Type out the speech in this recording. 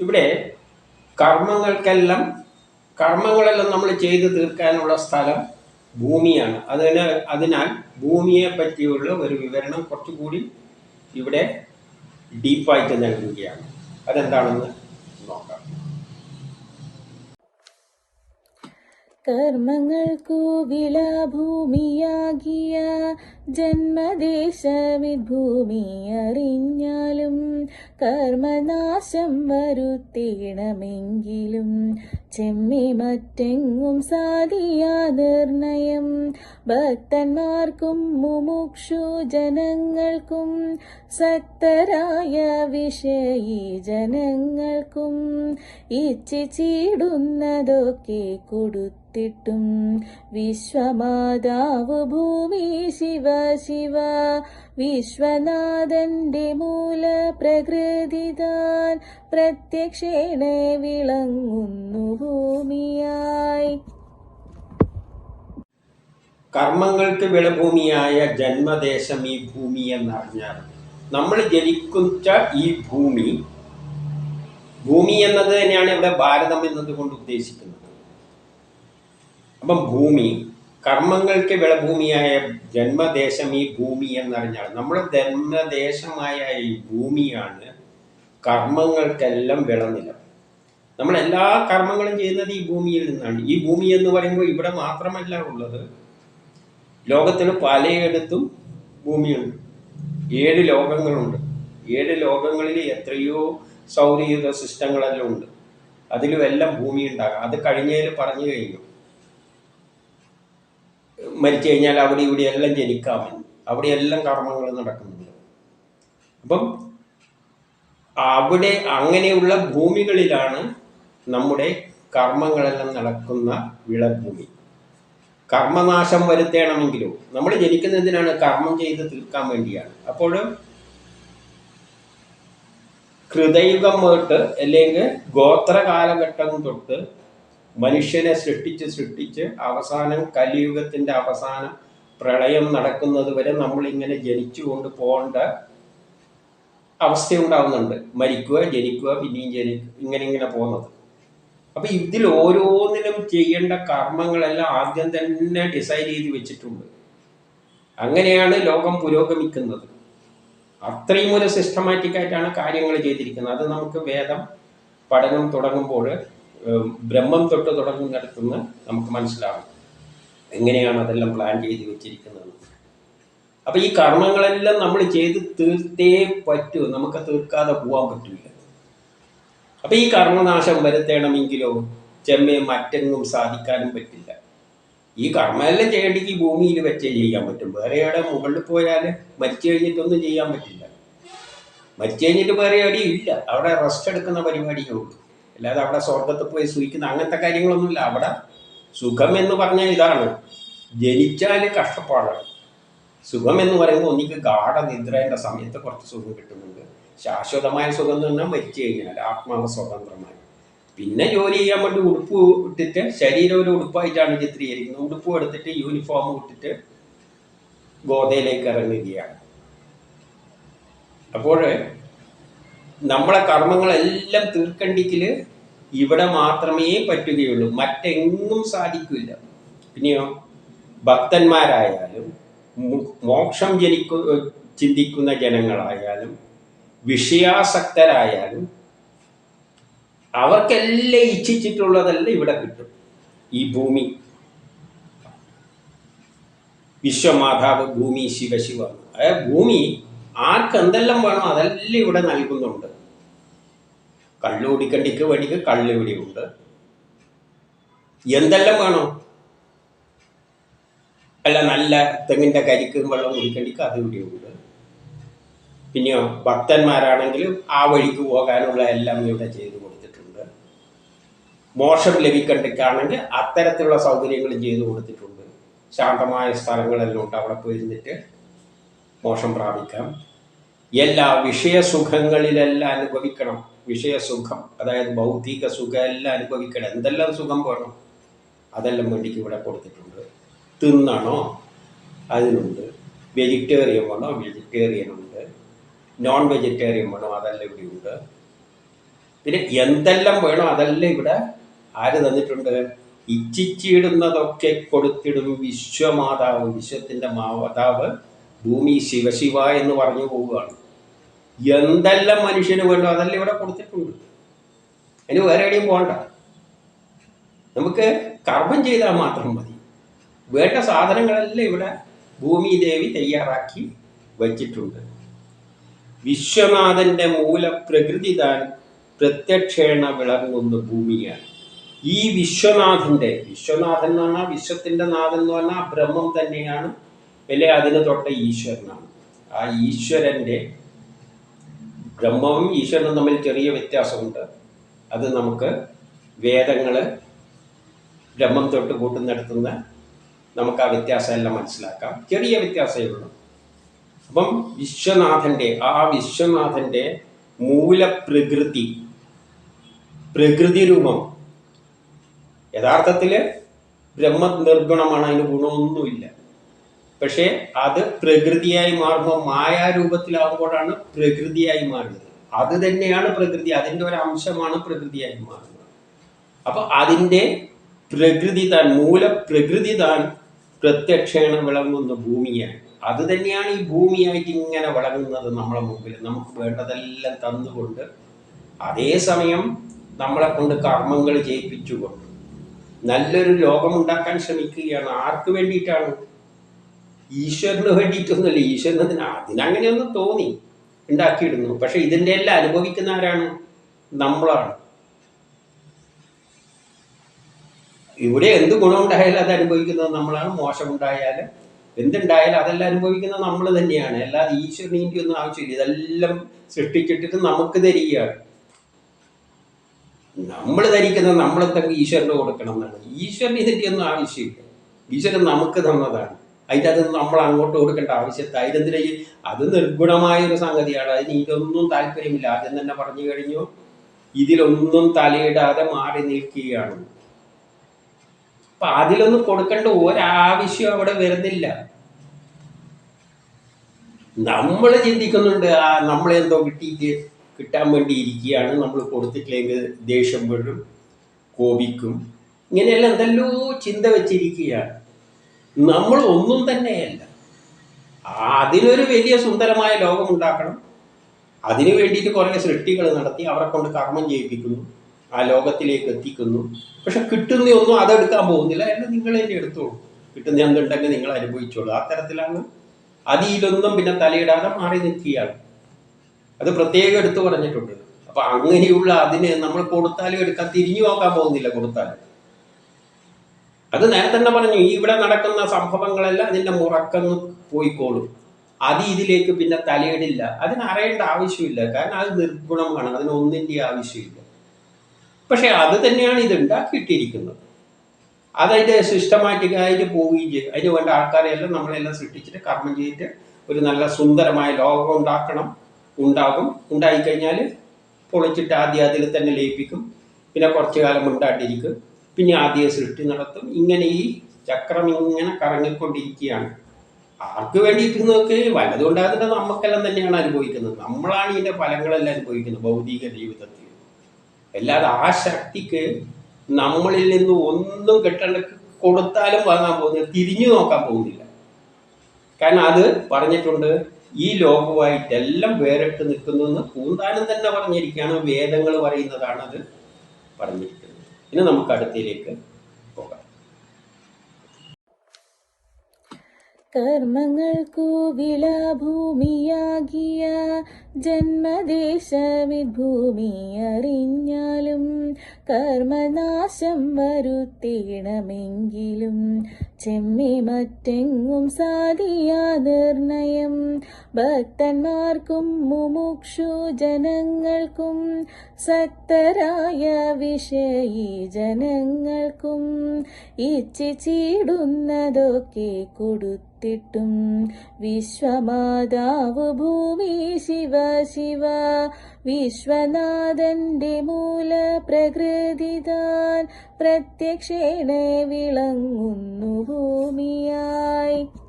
ഇവിടെ കർമ്മങ്ങൾക്കെല്ലാം കർമ്മങ്ങളെല്ലാം നമ്മൾ ചെയ്തു തീർക്കാനുള്ള സ്ഥലം ഭൂമിയാണ്. അതിന് അതിനാൽ ഭൂമിയെ പറ്റിയുള്ള ഒരു വിവരണം കുറച്ചുകൂടി ഇവിടെ ഡീപ്പായിട്ട് നൽകുകയാണ്. അതെന്താണെന്ന് നോക്കാം. കർമ്മങ്ങൾക്കു വിളഭൂമിയാകിയ ജന്മദേശമിഭൂമി അറിഞ്ഞാലും കർമ്മനാശം വരുത്തേണമെങ്കിലും ചെമ്മി മറ്റെങ്ങും സാധിയാ നിർണയം. ഭക്തന്മാർക്കും മുമുക്ഷു ജനങ്ങൾക്കും സക്തരായ വിഷയി ജനങ്ങൾക്കും ഇച്ഛിച്ചിടുന്നതൊക്കെ കൊടുത്തിട്ടും വിശ്വമാതാവ് ഭൂമി ശിവ ശിവ. വിശ്വനാഥന്റെ മൂല പ്രകൃതി താൻ പ്രത്യക്ഷേണ വിളങ്ങുന്നു ഭൂമിയായി. കർമ്മങ്ങൾക്ക് വിളഭൂമിയായ ജന്മദേശം ഈ ഭൂമി എന്നറിഞ്ഞാൽ നമ്മൾ ജനിക്കുന്ന ഈ ഭൂമി ഭൂമി എന്നത് തന്നെയാണ് ഇവിടെ ഭാരതം എന്നതുകൊണ്ട് ഉദ്ദേശിക്കുന്നത്. അപ്പം ഭൂമി കർമ്മങ്ങൾക്ക് വിളഭൂമിയായ ജന്മദേശം ഈ ഭൂമി എന്നറിഞ്ഞാൽ നമ്മുടെ ജന്മദേശമായ ഈ ഭൂമിയാണ് കർമ്മങ്ങൾക്കെല്ലാം വിളനിലം. നമ്മൾ എല്ലാ കർമ്മങ്ങളും ചെയ്യുന്നത് ഈ ഭൂമിയിൽ നിന്നാണ്. ഈ ഭൂമി എന്ന് പറയുമ്പോൾ ഇവിടെ മാത്രമല്ല ഉള്ളത്. ലോകത്തിന് പലയിടത്തും ഭൂമിയുണ്ട്. ഏഴ് ലോകങ്ങളുണ്ട്. ഏഴ് ലോകങ്ങളിൽ എത്രയോ സൗരയുധ സിസ്റ്റങ്ങളെല്ലാം ഉണ്ട്. അതിലും എല്ലാം ഭൂമി ഉണ്ടാകാം. അത് കഴിഞ്ഞതിൽ പറഞ്ഞു കഴിഞ്ഞു. മരിച്ചു കഴിഞ്ഞാൽ അവിടെ ഇവിടെ എല്ലാം ജനിക്കാമെന്ന് അവിടെ എല്ലാം കർമ്മങ്ങൾ നടക്കുന്നുണ്ട്. അപ്പം അവിടെ അങ്ങനെയുള്ള ഭൂമികളിലാണ് നമ്മുടെ കർമ്മങ്ങളെല്ലാം നടക്കുന്ന വിളഭൂമി. കർമ്മനാശം വരുത്തേണമെങ്കിലോ? നമ്മൾ ജനിക്കുന്നതിനാണ് കർമ്മം ചെയ്ത് തീർക്കാൻ വേണ്ടിയാണ്. അപ്പോൾ ഹൃദയുഗം തൊട്ട് അല്ലെങ്കിൽ ഗോത്ര കാലഘട്ടം തൊട്ട് മനുഷ്യനെ സൃഷ്ടിച്ച് സൃഷ്ടിച്ച് അവസാനം കലിയുഗത്തിന്റെ അവസാനം പ്രളയം നടക്കുന്നത് വരെ നമ്മൾ ഇങ്ങനെ ജനിച്ചുകൊണ്ട് പോകേണ്ട അവസ്ഥയുണ്ടാവുന്നുണ്ട്. മരിക്കുക ജനിക്കുക പിന്നെയും ജനിക്കുക ഇങ്ങനെ ഇങ്ങനെ പോകുന്നത്. അപ്പൊ ഇതിൽ ഓരോന്നിനും ചെയ്യേണ്ട കർമ്മങ്ങളെല്ലാം ആദ്യം തന്നെ ഡിസൈഡ് ചെയ്ത് വെച്ചിട്ടുണ്ട്. അങ്ങനെയാണ് ലോകം പുരോഗമിക്കുന്നത്. അത്രയും ഒരു സിസ്റ്റമാറ്റിക് ആയിട്ടാണ് കാര്യങ്ങൾ ചെയ്തിരിക്കുന്നത്. അത് നമുക്ക് വേദം പഠനം തുടങ്ങുമ്പോൾ ബ്രഹ്മം തൊട്ട് തുടങ്ങുന്നിടത്തുനിന്ന് നമുക്ക് മനസ്സിലാകും എങ്ങനെയാണ് അതെല്ലാം പ്ലാൻ ചെയ്ത് വെച്ചിരിക്കുന്നത്. അപ്പൊ ഈ കർമ്മങ്ങളെല്ലാം നമ്മൾ ചെയ്ത് തീർത്തേ പറ്റൂ. നമുക്ക് തീർക്കാതെ പോകാൻ പറ്റില്ല അപ്പൊ ഈ കർമ്മനാശം വരുത്തണമെങ്കിലോ? ചെമ്മെ മറ്റെങ്ങും സാധിക്കാനും പറ്റില്ല. ഈ കർമ്മമെല്ലാം ചെയ്യേണ്ടെങ്കിൽ ഭൂമിയിൽ വെച്ചേ ചെയ്യാൻ പറ്റും. വേറെ എവിടെ മുകളിൽ പോയാൽ മരിച്ചു കഴിഞ്ഞിട്ടൊന്നും ചെയ്യാൻ പറ്റില്ല. മരിച്ചു കഴിഞ്ഞിട്ട് വേറെ എവിടെയും ഇല്ല. അവിടെ റെസ്റ്റ് എടുക്കുന്ന പരിപാടിയേ ഉള്ളൂ. അല്ലാതെ അവിടെ സ്വർഗത്തിൽ പോയി സൂഹിക്കുന്ന അങ്ങനത്തെ കാര്യങ്ങളൊന്നുമില്ല. അവിടെ സുഖം എന്ന് പറഞ്ഞാൽ ഇതാണ്. ജനിച്ചാൽ കഷ്ടപ്പാടാണ്. സുഖം എന്ന് പറയുമ്പോൾ ഒന്നിക്ക് ഗാഠനിദ്രേന്റെ സമയത്ത് കുറച്ച് സുഖം കിട്ടുന്നുണ്ട്. ശാശ്വതമായ സുഖം എന്ന് പറഞ്ഞാൽ മരിച്ചു കഴിഞ്ഞാൽ ആത്മാവ് സ്വതന്ത്രമായി. പിന്നെ ജോലി ചെയ്യാൻ വേണ്ടി ഉടുപ്പ് ഇട്ടിട്ട് ശരീരം ഒരു ഉടുപ്പായിട്ടാണ് ചിത്രീകരിക്കുന്നത്. ഉടുപ്പ് എടുത്തിട്ട് യൂണിഫോം ഇട്ടിട്ട് ഗോതയിലേക്ക് ഇറങ്ങുകയാണ്. അപ്പോൾ നമ്മളെ കർമ്മങ്ങളെല്ലാം തീർക്കണ്ടെങ്കിൽ ഇവിടെ മാത്രമേ പറ്റുകയുള്ളൂ. മറ്റെങ്ങും സാധിക്കില്ല. പിന്നെയോ ഭക്തന്മാരായാലും മോക്ഷം ജനിക്കു ചിന്തിക്കുന്ന ജനങ്ങളായാലും വിഷയാസക്തരായാലും അവർക്കെല്ലാം ഇച്ഛിച്ചിട്ടുള്ളതെല്ലാം ഇവിടെ കിട്ടും. ഈ ഭൂമി. വിശ്വമാതാവ് ഭൂമി ശിവശിവ. ഭൂമി ആർക്ക് എന്തെല്ലാം വേണോ അതെല്ലാം ഇവിടെ നൽകുന്നുണ്ട്. കള്ള് കുടിക്കണ്ടിക്ക് വേണ്ടിക്ക് കള്ള് ഇവിടെ ഉണ്ട് എന്തെല്ലാം വേണോ? അല്ല നല്ല തെങ്ങിന്റെ കരിക്കും വെള്ളം കുടിക്കണ്ടിക്ക് അത് ഇവിടെ ഉണ്ട് പിന്നെയോ ഭക്തന്മാരാണെങ്കിലും ആ വഴിക്ക് പോകാനുള്ള എല്ലാം ഇവിടെ ചെയ്തു കൊടുത്തിട്ടുണ്ട്. മോശം ലഭിക്കണ്ടിക്കാണെങ്കിൽ അത്തരത്തിലുള്ള സൗകര്യങ്ങളും ചെയ്തു കൊടുത്തിട്ടുണ്ട്. ശാന്തമായ സ്ഥലങ്ങളെല്ലാം ഉണ്ട്. അവിടെ പോയിരുന്നിട്ട് മോശം പ്രാപിക്കാം. എല്ലാ വിഷയസുഖങ്ങളിലെല്ലാം അനുഭവിക്കണം. വിഷയസുഖം അതായത് ഭൗതിക സുഖം എല്ലാം അനുഭവിക്കണം. എന്തെല്ലാം സുഖം വേണം? അതെല്ലാം വേണ്ടിക്ക് ഇവിടെ കൊടുത്തിട്ടുണ്ട്. തിന്നണോ? അതിനുണ്ട്. വെജിറ്റേറിയൻ വേണോ? വെജിറ്റേറിയൻ ഉണ്ട്. നോൺ വെജിറ്റേറിയൻ വേണോ? അതെല്ലാം ഇവിടെ ഉണ്ട്. പിന്നെ എന്തെല്ലാം വേണോ? അതെല്ലാം ഇവിടെ ആര് തന്നിട്ടുണ്ട്? ഇച്ഛിച്ചിടുന്നതൊക്കെ കൊടുത്തിടും വിശ്വമാതാവ് വിശ്വത്തിന്റെ മാതാവ് ഭൂമി ശിവശിവ എന്ന് പറഞ്ഞു പോവുകയാണ്. എന്തെല്ലാം മനുഷ്യന് വേണ്ടോ അതെല്ലാം ഇവിടെ കൊടുത്തിട്ടുണ്ട്. അതിന് വേറെ എവിടെയും പോകണ്ട. നമുക്ക് കർമ്മം ചെയ്താൽ മാത്രം മതി. വേണ്ട സാധനങ്ങളെല്ലാം ഇവിടെ ഭൂമി ദേവി തയ്യാറാക്കി വച്ചിട്ടുണ്ട്. വിശ്വനാഥന്റെ മൂലപ്രകൃതി താൻ പ്രത്യക്ഷേണ വിളങ്ങുന്ന ഭൂമിയാണ്. ഈ വിശ്വനാഥന്റെ വിശ്വനാഥൻ എന്ന് പറഞ്ഞാൽ വിശ്വത്തിന്റെ നാഥൻ എന്ന് പറഞ്ഞാൽ ബ്രഹ്മം തന്നെയാണ്. അല്ലെ? അതിന് തൊട്ട ഈശ്വരനാണ്. ആ ഈശ്വരന്റെ ബ്രഹ്മവും ഈശ്വരനും തമ്മിൽ ചെറിയ വ്യത്യാസമുണ്ട്. അത് നമുക്ക് വേദങ്ങൾ ബ്രഹ്മം തൊട്ട് കൂട്ടുന്നിടത്തുനിന്ന് നമുക്ക് ആ വ്യത്യാസം എല്ലാം മനസ്സിലാക്കാം. ചെറിയ വ്യത്യാസമേ ഉള്ളൂ. അപ്പം വിശ്വനാഥന്റെ ആ വിശ്വനാഥന്റെ മൂലപ്രകൃതി പ്രകൃതി രൂപം യഥാർത്ഥത്തിൽ ബ്രഹ്മ നിർഗുണമാണ്. അതിന് ഗുണമൊന്നുമില്ല. പക്ഷേ അത് പ്രകൃതിയായി മാറുമ്പോൾ മായാരൂപത്തിലാകുമ്പോഴാണ് പ്രകൃതിയായി മാറുന്നത്. അത് തന്നെയാണ് പ്രകൃതി അതിന്റെ ഒരു അംശമാണ് പ്രകൃതിയായി മാറുന്നത്. അപ്പൊ അതിന്റെ പ്രകൃതി താൻ മൂലപ്രകൃതി താൻ പ്രത്യക്ഷേണ വിളങ്ങുന്ന ഭൂമിയാണ്. അത് തന്നെയാണ് ഈ ഭൂമിയായിട്ട് ഇങ്ങനെ വിളങ്ങുന്നത് നമ്മളെ മുമ്പിൽ. നമുക്ക് വേണ്ടതെല്ലാം തന്നുകൊണ്ട് അതേസമയം നമ്മളെ കൊണ്ട് കർമ്മങ്ങൾ ചെയ്യിപ്പിച്ചുകൊണ്ട് നല്ലൊരു ലോകമുണ്ടാക്കാൻ ശ്രമിക്കുകയാണ്. ആർക്ക് വേണ്ടിയിട്ടാണ് ഈശ്വരന് വേണ്ടിയിട്ടൊന്നുമല്ല. ഈശ്വരന് അതിനങ്ങനെയൊന്നും തോന്നി. ഉണ്ടാക്കിയിടുന്നു. പക്ഷെ ഇതിന്റെ എല്ലാം അനുഭവിക്കുന്ന ആരാണ്? നമ്മളാണ്. ഇവിടെ എന്ത് ഗുണമുണ്ടായാലും അത് അനുഭവിക്കുന്നത് നമ്മളാണ്. മോശമുണ്ടായാലും എന്തുണ്ടായാലും അതെല്ലാം അനുഭവിക്കുന്നത് നമ്മൾ തന്നെയാണ്. അല്ലാതെ ഈശ്വരനീന്റെ ഒന്നും ആവശ്യമില്ല. ഇതെല്ലാം സൃഷ്ടിച്ചിട്ടിട്ട് നമുക്ക് തരികയാണ് നമ്മൾ ധരിക്കുന്നത് നമ്മളെന്തൊക്കെ ഈശ്വരന് കൊടുക്കണം എന്നാണ്. ഈശ്വരന് ഇതിന്റെ ഒന്നും ആവശ്യമില്ല. ഈശ്വരൻ നമുക്ക് തന്നതാണ്. അതിന്റെ അത് നമ്മൾ അങ്ങോട്ട് കൊടുക്കേണ്ട ആവശ്യത്തെ അതിനെന്തിനാ അത് നിർഗുണമായ ഒരു സംഗതിയാണ്. അതിന് ഇതൊന്നും താല്പര്യമില്ല. ആദ്യം തന്നെ പറഞ്ഞു കഴിഞ്ഞു. ഇതിലൊന്നും തലയിടാതെ മാറി നിൽക്കുകയാണ്. അപ്പൊ അതിലൊന്നും കൊടുക്കേണ്ട ഒരാവശ്യം അവിടെ വരുന്നില്ല. നമ്മൾ ചിന്തിക്കുന്നുണ്ട് ആ നമ്മളെന്തോ കിട്ടിയിട്ട് കിട്ടാൻ വേണ്ടി ഇരിക്കുകയാണ്. നമ്മൾ കൊടുത്തിട്ടില്ലെങ്കിൽ ദേഷ്യം വീഴും കോപിക്കും. ഇങ്ങനെയെല്ലാം എന്തെല്ലോ ചിന്ത വെച്ചിരിക്കുകയാണ്. നമ്മൾ ഒന്നും തന്നെയല്ല. അതിനൊരു വലിയ സുന്ദരമായ ലോകം ഉണ്ടാക്കണം അതിനു വേണ്ടിയിട്ട് കുറേ സൃഷ്ടികൾ നടത്തി അവരെ കൊണ്ട് കർമ്മം ചെയ്യിപ്പിക്കുന്നു. ആ ലോകത്തിലേക്ക് എത്തിക്കുന്നു. പക്ഷെ കിട്ടുന്ന ഒന്നും അതെടുക്കാൻ പോകുന്നില്ല. എല്ലാം നിങ്ങൾ തന്നെ എടുത്തോളൂ. കിട്ടുന്ന എന്തുണ്ടെങ്കിൽ നിങ്ങൾ അനുഭവിച്ചോളൂ. ആ തരത്തിലാണ് അതിലൊന്നും പിന്നെ തലയിടാതെ മാറി നിൽക്കുകയാണ്. അത് പ്രത്യേകം എടുത്തു പറഞ്ഞിട്ടുണ്ട്. അപ്പൊ അങ്ങനെയുള്ള അതിന് നമ്മൾ കൊടുത്താലും എടുക്കാൻ തിരിഞ്ഞു നോക്കാൻ പോകുന്നില്ല കൊടുത്താലും. അത് നേരത്തെ തന്നെ പറഞ്ഞു ഈ ഇവിടെ നടക്കുന്ന സംഭവങ്ങളെല്ലാം അതിന്റെ മുറക്കങ്ങ് പോയിക്കോളും. അത് ഇതിലേക്ക് പിന്നെ തലയിടില്ല. അതിന് അറിയേണ്ട ആവശ്യമില്ല. കാരണം അത് നിർഗുണമാണ്. അതിന് ഒന്നിന്റെ ആവശ്യമില്ല. പക്ഷെ അത് തന്നെയാണ് ഇത് ഉണ്ടാക്കിയിട്ടിരിക്കുന്നത്. അതതിന്റെ സിസ്റ്റമാറ്റിക് ആയിട്ട് പോവുകയും അതിന് വേണ്ട ആൾക്കാരെല്ലാം നമ്മളെല്ലാം സൃഷ്ടിച്ചിട്ട് കർമ്മം ചെയ്തിട്ട് ഒരു നല്ല സുന്ദരമായ ലോകം ഉണ്ടാക്കണം ഉണ്ടാകും. ഉണ്ടായിക്കഴിഞ്ഞാൽ പൊളിച്ചിട്ട് ആദ്യം അതിൽ തന്നെ ലയിപ്പിക്കും. പിന്നെ കുറച്ചു കാലം ഉണ്ടാണ്ടിരിക്കും പിന്നെ ആദ്യ സൃഷ്ടി നടത്തും. ഇങ്ങനെ ഈ ചക്രം ഇങ്ങനെ കറങ്ങിക്കൊണ്ടിരിക്കുകയാണ്. ആർക്ക് വേണ്ടിയിട്ട് വല്ലതും ഉണ്ടാകുന്നത് നമുക്കെല്ലാം തന്നെയാണ് അനുഭവിക്കുന്നത്. നമ്മളാണ് ഇതിന്റെ ഫലങ്ങളെല്ലാം അനുഭവിക്കുന്നത് ഭൗതിക ജീവിതത്തിൽ. അല്ലാതെ ആ ശക്തിക്ക് നമ്മളിൽ നിന്ന് ഒന്നും കിട്ടേണ്ട കൊടുത്താലും വാങ്ങാൻ പോകുന്നില്ല തിരിഞ്ഞു നോക്കാൻ പോകുന്നില്ല. കാരണം അത് പറഞ്ഞിട്ടുണ്ട് ഈ ലോകവുമായിട്ടെല്ലാം വേറിട്ട് നിൽക്കുന്നു എന്ന് പൂന്താനം തന്നെ പറഞ്ഞിരിക്കുകയാണ്. വേദങ്ങൾ പറയുന്നതാണ് അത് പറഞ്ഞിരിക്കുന്നത്. ഇനി നമുക്ക് അടുത്തയിലേക്ക് പോകാം. കർമ്മങ്ങൾക്കു വിളഭൂമിയാകിയ ജന്മദേശവിഭൂമി അറിഞ്ഞാലും കർമ്മനാശം വരുത്തേണമെങ്കിലും ചെമ്മി മറ്റെങ്ങും സാധിയാ നിർണയം. ഭക്തന്മാർക്കും മുമുക്ഷു ജനങ്ങൾക്കും സക്തരായ വിഷയി ജനങ്ങൾക്കും ഇച്ഛിച്ചിടുന്നതൊക്കെ കൊടുത്തിട്ടും വിശ്വമാതാവ് ഭൂമി ശിവ ശിവ വിശ്വനാഥന്റെ മൂല പ്രകൃതി താൻ പ്രത്യക്ഷേണ വിളങ്ങുന്നു ഭൂമിയായി.